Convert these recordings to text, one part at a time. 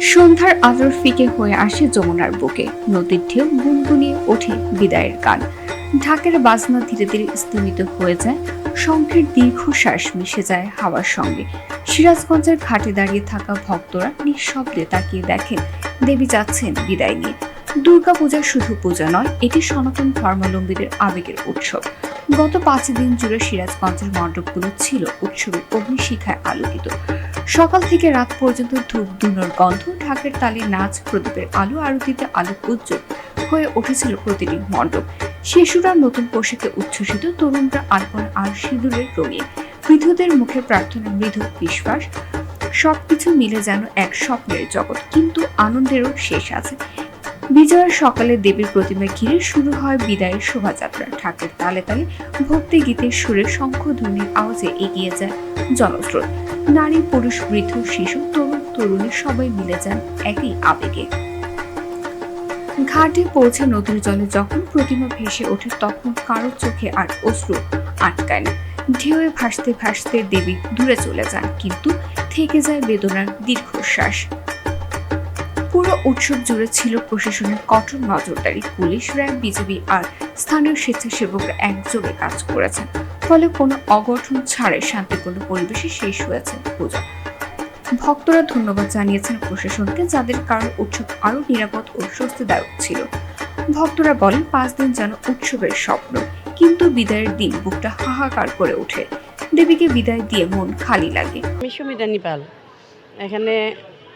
সন্ধ্যার আদর ফিকে হয়ে আসে যমুনার বুকে। নদীর ঢেউ গুনগুনিয়ে ওঠে বিদায়ের গান। ঢাকের বাজনা ধীরে ধীরে স্তমিত হয়ে যায়। শঙ্খের দীর্ঘশ্বাস মিশে যায় হাওয়ার সঙ্গে। সিরাজগঞ্জের ঘাটে দাঁড়িয়ে থাকা ভক্তরা নিঃশব্দে তাকিয়ে দেখেন, দেবী যাচ্ছেন বিদায় নিয়ে। দুর্গাপূজা শুধু পূজা নয়, এটি সনাতন ধর্মাবলম্বীদের আবেগের উৎসব। গত পাঁচ দিন জুড়ে সিরাজগঞ্জের মণ্ডপগুলো ছিল উৎসবের অগ্নিশিখায় আলোকিত। সকাল থেকে রাত পর্যন্ত ধূপ ধুনোর গন্ধ, ঢাকের তালে নাচ, প্রদীপের আলো, আরতিতে আলোক উজ্জ্বল হয়ে উঠেছিল প্রতিটি মণ্ডপ। শিশুরা নতুন পোশাকে উচ্ছ্বসিত, তরুণরা আলপন আর সিঁদুরের রঙিন। বৃদ্ধদের মুখে প্রার্থনা, মৃদু বিশ্বাস, সবকিছু মিলে যেন এক স্বপ্নের জগৎ, কিন্তু আনন্দেরও শেষ আছে। বিজয়ের সকালে দেবীর প্রতিমা ঘিরে শুরু হয় বিদায়ের শোভাযাত্রা ঠাকুর তালে তালে ভক্তি গীতের সুরে শঙ্খধ্বনির আওয়াজে এগিয়ে যায় জনস্রোত। নারী, পুরুষ, বৃদ্ধ, শিশু, তরুণ, তরুণী সবাই মিলে যান একই আবেগে। ঘাটে পৌঁছে নদীর জলে যখন প্রতিমা ভেসে ওঠে, তখন কারোর চোখে আর অশ্রু আটকায় না। ঢেউয়ে ভাসতে ভাসতে দেবী দূরে চলে যান, কিন্তু থেকে যায় বেদনার দীর্ঘশ্বাস। পুরো উৎসব জুড়ে ছিল প্রশাসনের কঠোর নজরদারি। পুলিশ র্যাব বিজেপি আর স্থানীয় স্বেচ্ছাসেবকরা একযোগে কাজ করেছেন। ফলে কোনো অগঠন ছাড়াই শান্তিপূর্ণ পরিবেশে শেষ হয়েছে পূজা। ভক্তরা ধন্যবাদ জানিয়েছেন প্রশাসনকে, যাদের কারণে উৎসব আরও নিরাপদ ও স্বস্তিদায়ক ছিল। ভক্তরা বলেন, পাঁচ দিন যেন উৎসবের স্বপ্ন, কিন্তু বিদায়ের দিন বুকটা হাহাকার করে ওঠে। দেবীকে বিদায় দিয়ে মন খালি লাগে। আমি সুমিতা নিপাল এখানে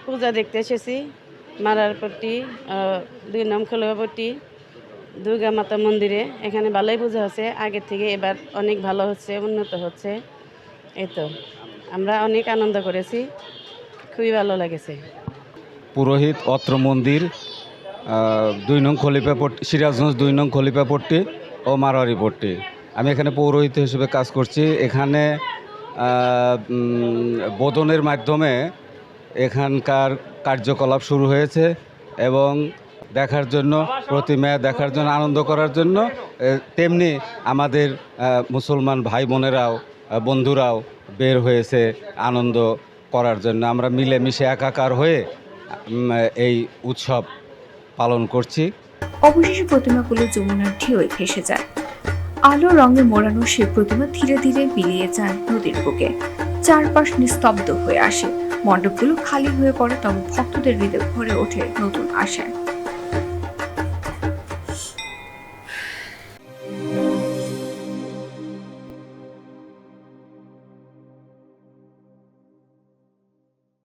পূজা দেখতে এসেছি। মারারপট্টি দুই নাম খোলাপট্টি দুর্গা মাতা মন্দিরে। এখানে ভালোই পূজা হচ্ছে আগের থেকে এবার অনেক ভালো হচ্ছে, উন্নত হচ্ছে। এই তো, আমরা অনেক আনন্দ করেছি, খুবই ভালো লেগেছে। পুরোহিত অত্র মন্দির দুই নং খলিফাপট্টি সিরাজগঞ্জ দুই নং খলিফাপট্টি ও মারোয়ারি পট্টি। আমি এখানে পৌরোহিত হিসেবে কাজ করছি। এখানে বোধনের মাধ্যমে এখানকার কার্যকলাপ শুরু হয়েছে এবং দেখার জন্য, প্রতিমা দেখার জন্য, আনন্দ করার জন্য তেমনি আমাদের মুসলমান ভাই বোনেরাও বন্ধুরাও বের হয়েছে আনন্দ করার জন্য। আমরা মিলেমিশে একাকার হয়ে এই উৎসব পালন করছি। অবশেষে প্রতিমাগুলো যমুনার ঢেউয়ে ভেসে যায়। আলো রঙে মোড়ানো সে প্রতিমা ধীরে ধীরে বিলিয়ে যান নদীর বুকে। চারপাশ নিস্তব্ধ হয়ে আসে। মণ্ডপগুলো খালি হয়ে পড়ে তবে ভক্তদের হৃদয় ভরে ওঠে নতুন আশায়।